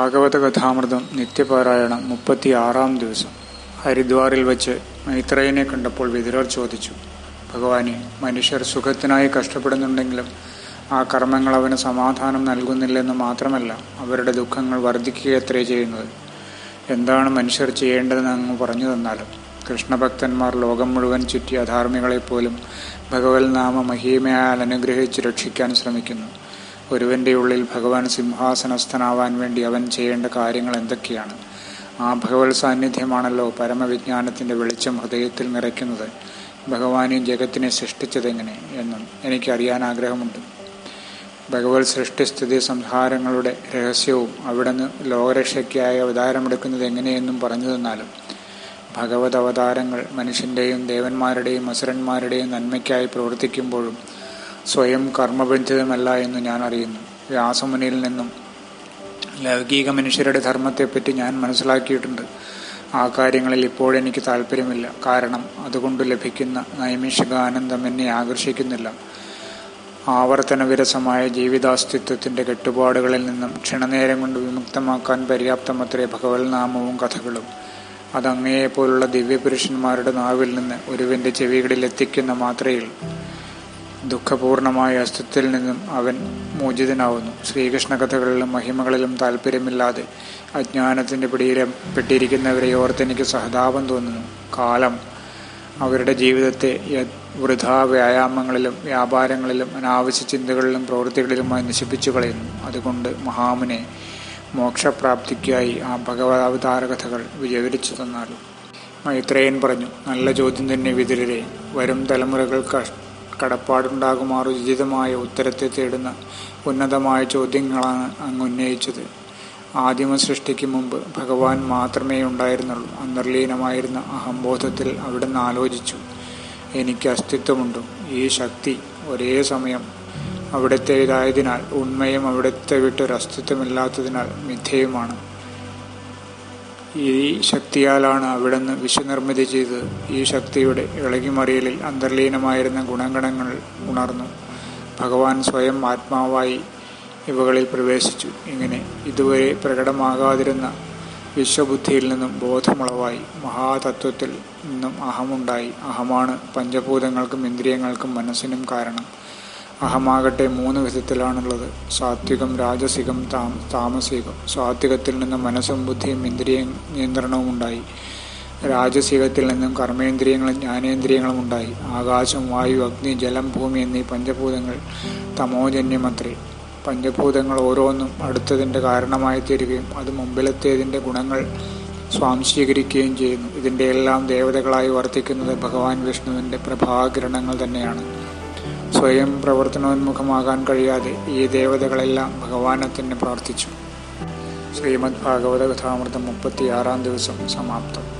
ഭാഗവത കഥാമൃതം നിത്യപാരായണം മുപ്പത്തിയാറാം ദിവസം. ഹരിദ്വാറിൽ വച്ച് മൈത്രയനെ കണ്ടപ്പോൾ വിതുരർ ചോദിച്ചു ഭഗവാനെ മനുഷ്യർ സുഖത്തിനായി കഷ്ടപ്പെടുന്നുണ്ടെങ്കിലും ആ കർമ്മങ്ങൾ അവന് സമാധാനം നൽകുന്നില്ലെന്ന് മാത്രമല്ല അവരുടെ ദുഃഖങ്ങൾ വർദ്ധിക്കുകയത്രേ ചെയ്യുന്നത്. എന്താണ് മനുഷ്യർ ചെയ്യേണ്ടതെന്ന് അങ്ങ് പറഞ്ഞു തന്നാലും കൃഷ്ണഭക്തന്മാർ ലോകം മുഴുവൻ ചുറ്റി അധാർമികളെപ്പോലും ഭഗവത് നാമ മഹിമയാൽ അനുഗ്രഹിച്ച് രക്ഷിക്കാൻ ശ്രമിക്കുന്നു. ഒരുവന്റെ ഉള്ളിൽ ഭഗവാൻ സിംഹാസനസ്ഥനാവാൻ വേണ്ടി അവൻ ചെയ്യേണ്ട കാര്യങ്ങൾ എന്തൊക്കെയാണ്? ആ ഭഗവത് സാന്നിധ്യമാണല്ലോ പരമവിജ്ഞാനത്തിന്റെ വെളിച്ചം ഹൃദയത്തിൽ നിറയ്ക്കുന്നത്. ഭഗവാനും ജഗത്തിനെ സൃഷ്ടിച്ചതെങ്ങനെ എന്നും എനിക്കറിയാൻ ആഗ്രഹമുണ്ട്. ഭഗവത് സൃഷ്ടിസ്ഥിതി സംഹാരങ്ങളുടെ രഹസ്യവും അവിടുന്ന് ലോകരക്ഷയ്ക്കായി അവതാരമെടുക്കുന്നത് എങ്ങനെയെന്നും പറഞ്ഞു തന്നാലും ഭഗവത് അവതാരങ്ങൾ മനുഷ്യന്റെയും ദേവന്മാരുടെയും അസുരന്മാരുടെയും നന്മയ്ക്കായി പ്രവർത്തിക്കുമ്പോഴും സ്വയം കർമ്മബന്ധിതമല്ല എന്ന് ഞാൻ അറിയുന്നു. വ്യാസമുനിയിൽ നിന്നും ലൗകിക മനുഷ്യരുടെ ധർമ്മത്തെപ്പറ്റി ഞാൻ മനസ്സിലാക്കിയിട്ടുണ്ട്. ആ കാര്യങ്ങളിൽ ഇപ്പോഴെനിക്ക് താല്പര്യമില്ല കാരണം അതുകൊണ്ട് ലഭിക്കുന്ന നൈമിഷിക ആനന്ദം എന്നെ ആകർഷിക്കുന്നില്ല. ആവർത്തന വിരസമായ ജീവിതാസ്തിത്വത്തിന്റെ കെട്ടുപാടുകളിൽ നിന്നും ക്ഷണനേരം കൊണ്ട് വിമുക്തമാക്കാൻ പര്യാപ്തമത്രേ ഭഗവത് നാമവും കഥകളും. അതങ്ങയെപ്പോലുള്ള ദിവ്യപുരുഷന്മാരുടെ നാവിൽ നിന്ന് ഒരുവിന്റെ ചെവികളിൽ എത്തിക്കുന്ന മാത്രയിൽ ദുഃഖപൂർണമായ അസ്തിത്വത്തിൽ നിന്നും അവൻ മോചിതനാവുന്നു. ശ്രീകൃഷ്ണ കഥകളിലും മഹിമകളിലും താല്പര്യമില്ലാതെ പിടിയിലും പെട്ടിരിക്കുന്നവരെ ഓർത്തെനിക്ക് സഹതാപം തോന്നുന്നു. കാലം അവരുടെ ജീവിതത്തെ വൃഥാ വ്യായാമങ്ങളിലും വ്യാപാരങ്ങളിലും അനാവശ്യ ചിന്തകളിലും പ്രവൃത്തികളിലുമായി നശിപ്പിച്ചു കളയുന്നു. അതുകൊണ്ട് മഹാമുനെ മോക്ഷപ്രാപ്തിക്കായി ആ ഭഗവതാവതാര കഥകൾ വിവരിച്ചു തന്നാലും. മൈത്രേയൻ പറഞ്ഞു നല്ല ചോദ്യം തന്നെ വിതുരരെ. വരും തലമുറകൾ കടപ്പാടുണ്ടാകുമാറ് ഉചിതമായ ഉത്തരത്തെ തേടുന്ന ഉന്നതമായ ചോദ്യങ്ങളാണ് അങ്ങ് ഉന്നയിച്ചത്. ആദിമ സൃഷ്ടിക്ക് മുമ്പ് ഭഗവാൻ മാത്രമേ ഉണ്ടായിരുന്നുള്ളൂ. അന്തർലീനമായിരുന്ന അഹംബോധത്തിൽ അവിടുന്ന് ആലോചിച്ചു. എനിക്ക് അസ്തിത്വമുണ്ട്. ഈ ശക്തി ഒരേ സമയം അവിടുത്തെ ഇതായതിനാൽ ഉണ്മയും അവിടുത്തെ വിട്ടൊരു അസ്തിത്വമില്ലാത്തതിനാൽ മിഥ്യയുമാണ്. ഈ ശക്തിയാലാണ് അവിടുന്ന് വിശ്വനിർമ്മിതി ചെയ്ത് ഈ ശക്തിയുടെ ഇളകിമറിയലിൽ അന്തർലീനമായിരുന്ന ഗുണഗണങ്ങൾ ഉണർന്നു. ഭഗവാൻ സ്വയം ആത്മാവായി ഇവകളിൽ പ്രവേശിച്ചു. ഇങ്ങനെ ഇതുവരെ പ്രകടമാകാതിരുന്ന വിശ്വബുദ്ധിയിൽ നിന്നും ബോധമുളവായി മഹാതത്വത്തിൽ നിന്നും അഹമുണ്ടായി. അഹമാണ് പഞ്ചഭൂതങ്ങൾക്കും ഇന്ദ്രിയങ്ങൾക്കും മനസ്സിനും കാരണം. അഹമാകട്ടെ മൂന്ന് വിധത്തിലാണുള്ളത്. സാത്വികം രാജസികം താം താമസികം. സാത്വികത്തിൽ നിന്നും മനസ്സും ബുദ്ധിയും ഇന്ദ്രിയ നിയന്ത്രണവും ഉണ്ടായി. രാജസികത്തിൽ നിന്നും കർമ്മേന്ദ്രിയങ്ങളും ജ്ഞാനേന്ദ്രിയങ്ങളും ഉണ്ടായി. ആകാശം വായു അഗ്നി ജലം ഭൂമി എന്നീ പഞ്ചഭൂതങ്ങൾ തമോജന്യമത്രേ. പഞ്ചഭൂതങ്ങൾ ഓരോന്നും അടുത്തതിന്റെ കാരണമായി തീരുകയും അത് മുമ്പിലത്തേതിന്റെ ഗുണങ്ങൾ സ്വാംശീകരിക്കുകയും ചെയ്യുന്നു. ഇതിന്റെ എല്ലാം ദേവതകളായി വർത്തിക്കുന്നത് ഭഗവാൻ വിഷ്ണുവിന്റെ പ്രഭാകിരണങ്ങൾ തന്നെയാണ്. സ്വയം പ്രവർത്തനോന്മുഖമാകാൻ കഴിയാതെ ഈ ദേവതകളെല്ലാം ഭഗവാനെ തന്നെ പ്രാർത്ഥിച്ചു. ശ്രീമദ് ഭാഗവത കഥാമൃതം മുപ്പത്തിയാറാം ദിവസം സമാപ്തം.